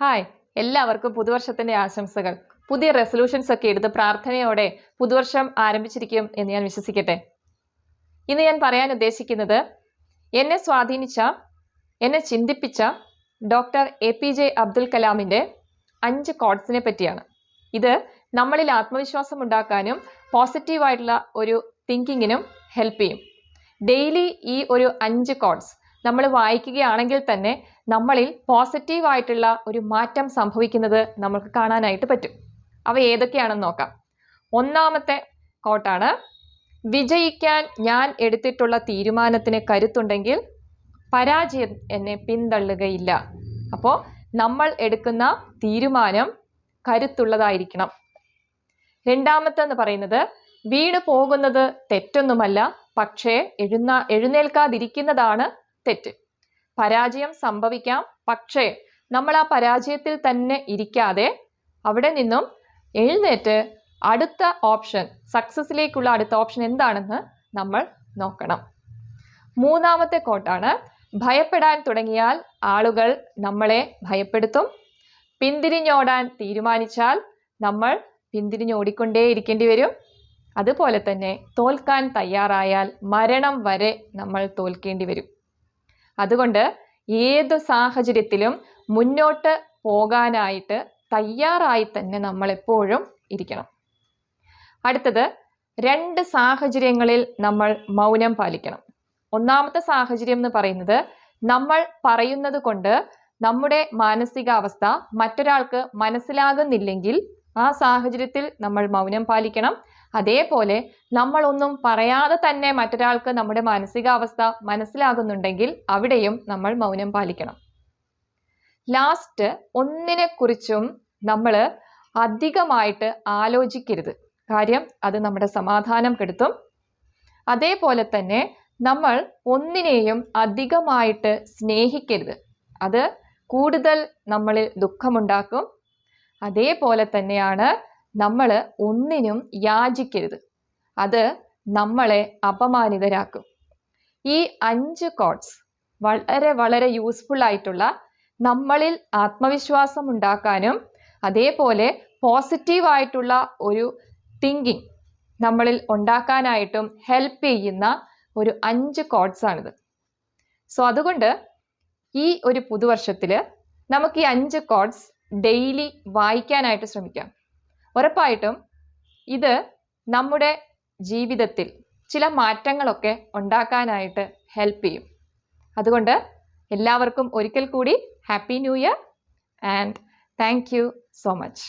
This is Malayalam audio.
ഹായ് എല്ലാവർക്കും പുതുവർഷത്തിന്റെ ആശംസകൾ. പുതിയ റെസൊല്യൂഷൻസ് ഒക്കെ എടുത്ത് പ്രാർത്ഥനയോടെ പുതുവർഷം ആരംഭിച്ചിരിക്കും എന്ന് ഞാൻ വിശ്വസിക്കട്ടെ. ഇന്ന് ഞാൻ പറയാൻ ഉദ്ദേശിക്കുന്നത് എന്നെ സ്വാധീനിച്ച എന്നെ ചിന്തിപ്പിച്ച doctor A P J Abdul കലാമിന്റെ അഞ്ച് കോഡ്സിനെ പറ്റിയാണ്. ഇത് നമ്മളിൽ ആത്മവിശ്വാസം ഉണ്ടാക്കാനും പോസിറ്റീവായിട്ടുള്ള ഒരു തിങ്കിങ്ങിനും ഹെൽപ്പ് ചെയ്യും. ഡെയിലി ഈ ഒരു അഞ്ച് കോഡ്സ് നമ്മൾ വായിക്കുകയാണെങ്കിൽ തന്നെ നമ്മളിൽ പോസിറ്റീവായിട്ടുള്ള ഒരു മാറ്റം സംഭവിക്കുന്നത് നമുക്ക് കാണാനായിട്ട് പറ്റും. അവ ഏതൊക്കെയാണെന്ന് നോക്കാം. ഒന്നാമത്തെ കോട്ടാണ് വിജയിക്കാൻ ഞാൻ എടുത്തിട്ടുള്ള തീരുമാനത്തിന് കരുത്തുണ്ടെങ്കിൽ പരാജയം എന്നെ പിന്തള്ളുകയില്ല. അപ്പോൾ നമ്മൾ എടുക്കുന്ന തീരുമാനം കരുത്തുള്ളതായിരിക്കണം. രണ്ടാമത്തെന്ന് പറയുന്നത് വീണ് പോകുന്നത് തെറ്റൊന്നുമല്ല പക്ഷേ എഴുന്ന എഴുന്നേൽക്കാതിരിക്കുന്നതാണ് തെറ്റ്. പരാജയം സംഭവിക്കാം. പക്ഷേ നമ്മൾ ആ പരാജയത്തിൽ തന്നെ ഇരിക്കാതെ അവിടെ നിന്നും എഴുന്നേറ്റ് അടുത്ത ഓപ്ഷൻ സക്സസ്സിലേക്കുള്ള അടുത്ത ഓപ്ഷൻ എന്താണെന്ന് നമ്മൾ നോക്കണം. മൂന്നാമത്തെ കോട്ടാണ് ഭയപ്പെടാൻ തുടങ്ങിയാൽ ആളുകൾ നമ്മളെ ഭയപ്പെടുത്തും. പിന്തിരിഞ്ഞോടാൻ തീരുമാനിച്ചാൽ നമ്മൾ പിന്തിരിഞ്ഞോടിക്കൊണ്ടേ ഇരിക്കേണ്ടി വരും അതുപോലെ തന്നെ തോൽക്കാൻ തയ്യാറായാൽ മരണം വരെ നമ്മൾ തോൽക്കേണ്ടി വരും അതുകൊണ്ട് ഏത് സാഹചര്യത്തിലും മുന്നോട്ട് പോകാനായിട്ട് തയ്യാറായി തന്നെ നമ്മൾ എപ്പോഴും ഇരിക്കണം. അടുത്തത് രണ്ട് സാഹചര്യങ്ങളിൽ നമ്മൾ മൗനം പാലിക്കണം. ഒന്നാമത്തെ സാഹചര്യം എന്ന് പറയുന്നത് നമ്മൾ പറയുന്നത് കൊണ്ട് നമ്മുടെ മാനസികാവസ്ഥ മറ്റൊരാൾക്ക് മനസ്സിലാകുന്നില്ലെങ്കിൽ ആ സാഹചര്യത്തിൽ നമ്മൾ മൗനം പാലിക്കണം. അതേപോലെ നമ്മളൊന്നും പറയാതെ തന്നെ മറ്റൊരാൾക്ക് നമ്മുടെ മാനസികാവസ്ഥ മനസ്സിലാകുന്നുണ്ടെങ്കിൽ അവിടെയും നമ്മൾ മൗനം പാലിക്കണം. ലാസ്റ്റ് ഒന്നിനെക്കുറിച്ചും നമ്മൾ അധികമായിട്ട് ആലോചിക്കരുത്. കാര്യം അത് നമ്മുടെ സമാധാനം കെടുത്തും. അതേപോലെ തന്നെ നമ്മൾ ഒന്നിനെയും അധികമായിട്ട് സ്നേഹിക്കരുത്. അത് കൂടുതൽ നമ്മളിൽ ദുഃഖമുണ്ടാക്കും. അതേപോലെ തന്നെയാണ് നമ്മൾ ഒന്നിനും യാചിക്കരുത്. അത് നമ്മളെ അപമാനിതരാക്കും. ഈ അഞ്ച് കോഡ്സ് വളരെ വളരെ യൂസ്ഫുൾ ആയിട്ടുള്ള നമ്മളിൽ ആത്മവിശ്വാസം ഉണ്ടാക്കാനും അതേപോലെ പോസിറ്റീവായിട്ടുള്ള ഒരു തിങ്കിങ് നമ്മളിൽ ഉണ്ടാക്കാനായിട്ടും ഹെൽപ്പ് ചെയ്യുന്ന ഒരു അഞ്ച് കോഡ്സ് ആണിത്. സോ അതുകൊണ്ട് ഈ ഒരു പുതുവർഷത്തിൽ നമുക്ക് ഈ അഞ്ച് കോഡ്സ് ഡെയിലി വായിക്കാനായിട്ട് ശ്രമിക്കാം. ഉറപ്പായിട്ടും ഇത് നമ്മുടെ ജീവിതത്തിൽ ചില മാറ്റങ്ങളൊക്കെ ഉണ്ടാക്കാനായിട്ട് ഹെൽപ്പ് ചെയ്യും. അതുകൊണ്ട് എല്ലാവർക്കും ഒരിക്കൽ കൂടി happy new year and thank you so much